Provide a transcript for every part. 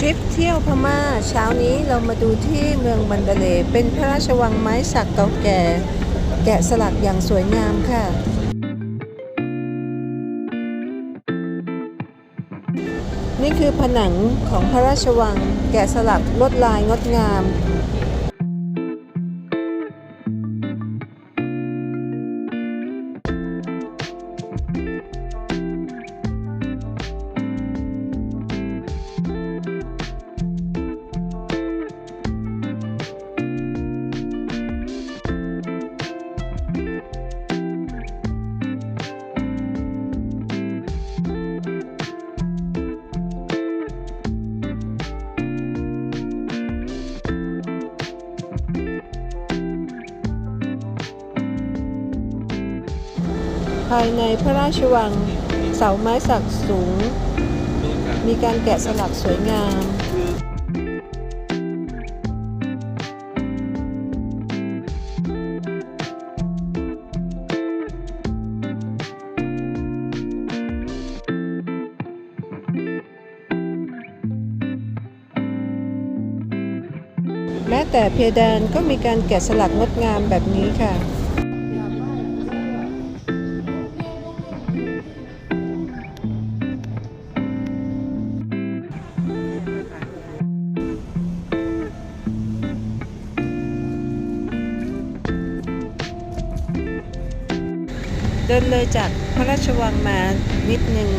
ทริปเที่ยวพม่าเช้านี้เรามาดูที่เมืองบันดาเลเป็นพระราชวังไม้สักเก่าแก่ แกะสลักอย่างสวยงามค่ะ นี่คือผนังของพระราชวังแกะสลักลวดลายงดงาม ภายในพระราชวัง เสาไม้สักสูง มีการแกะสลักสวยงามแม้แต่เพดานก็มีการแกะสลักงดงามแบบนี้ค่ะ เดินเลยจากพระราชวังมานิดหนึ่ง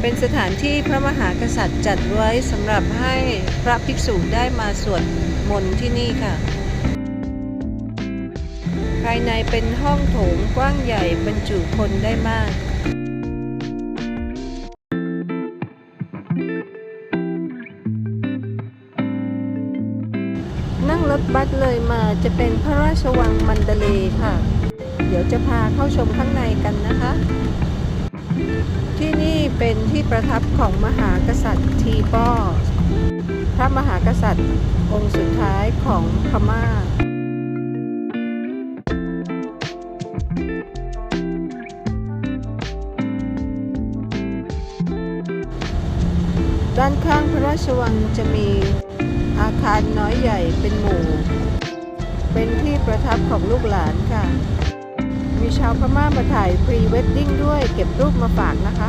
เป็นสถานที่พระมหากษัตริย์จัดไว้สำหรับให้พระภิกษุได้มาสวดมนต์ที่นี่ค่ะ ภายในเป็นห้องโถงกว้างใหญ่บรรจุคนได้มาก ถบัสเลยมาจะเป็นพระราชวังมันเดเลค่ะ เดี๋ยวจะพาเข้าชมข้างในกันนะคะ ที่นี่เป็นที่ประทับของมหากษัตริย์ทีป้อพระมหากษัตริย์องค์สุดท้ายของพม่าด้านข้างพระราชวังจะมี อาคารน้อยใหญ่เป็นหมู่ เป็นที่ประทับของลูกหลานค่ะ มีชาวพม่ามาถ่ายพรีเวดดิ้งด้วยเก็บรูปมาฝากนะคะ